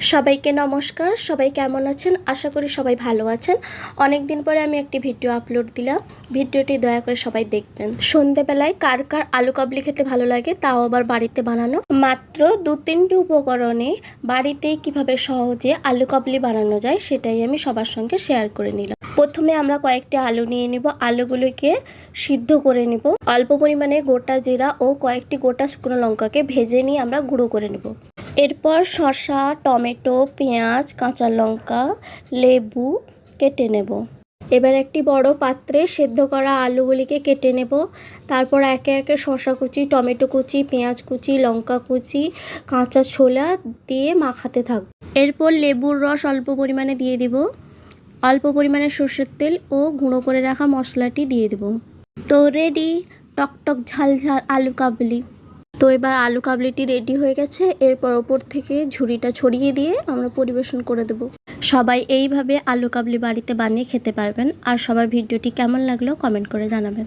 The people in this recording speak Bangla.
সবাইকে নমস্কার, সবাই কেমন আছেন? আশা করি সবাই ভালো আছেন। অনেক দিন পরে আমি একটি ভিডিও আপলোড দিলাম। ভিডিওটি দয়া করে সবাই দেখবেন। সন্ধেবেলায় কার কার আলু কাবলি খেতে ভালো লাগে তাও আবার বাড়িতে বানানো। মাত্র দু তিনটি উপকরণে বাড়িতেই কীভাবে সহজে আলু কাবলি বানানো যায় সেটাই আমি সবার সঙ্গে শেয়ার করে নিলাম। প্রথমে আমরা কয়েকটি আলু নিয়ে নিব। আলুগুলোকে সিদ্ধ করে নিব। অল্প পরিমাণে গোটা জিরা ও কয়েকটি গোটা শুকনো লঙ্কাকে ভেজে নিয়ে আমরা গুঁড়ো করে নেব। এরপর শসা, টমেটো, পেঁয়াজ, কাঁচা লঙ্কা, লেবু কেটে নেব। এবার একটি বড় পাত্রে সেদ্ধ করা আলুগুলিকে কেটে নেব। তারপর একে একে শসা কুচি, টমেটো কুচি, পেঁয়াজ কুচি, লঙ্কা কুচি, কাঁচা ছোলা দিয়ে মাখাতে থাকব এরপর লেবুর রস অল্প পরিমাণে দিয়ে দিব। অল্প পরিমাণে সর্ষের তেল ও গুঁড়ো করে রাখা মশলাটি দিয়ে দেব। তো রেডি টকটক ঝাল ঝাল আলু কাবলি। তো এবার আলু কাবলিটি রেডি হয়ে গেছে। এরপর ওপর থেকে ঝুড়িটা ছড়িয়ে দিয়ে আমরা পরিবেশন করে দেব। সবাই এইভাবে আলু কাবলি বাড়িতে বানিয়ে খেতে পারবেন। আর সবার ভিডিওটি কেমন লাগল কমেন্ট করে জানাবেন।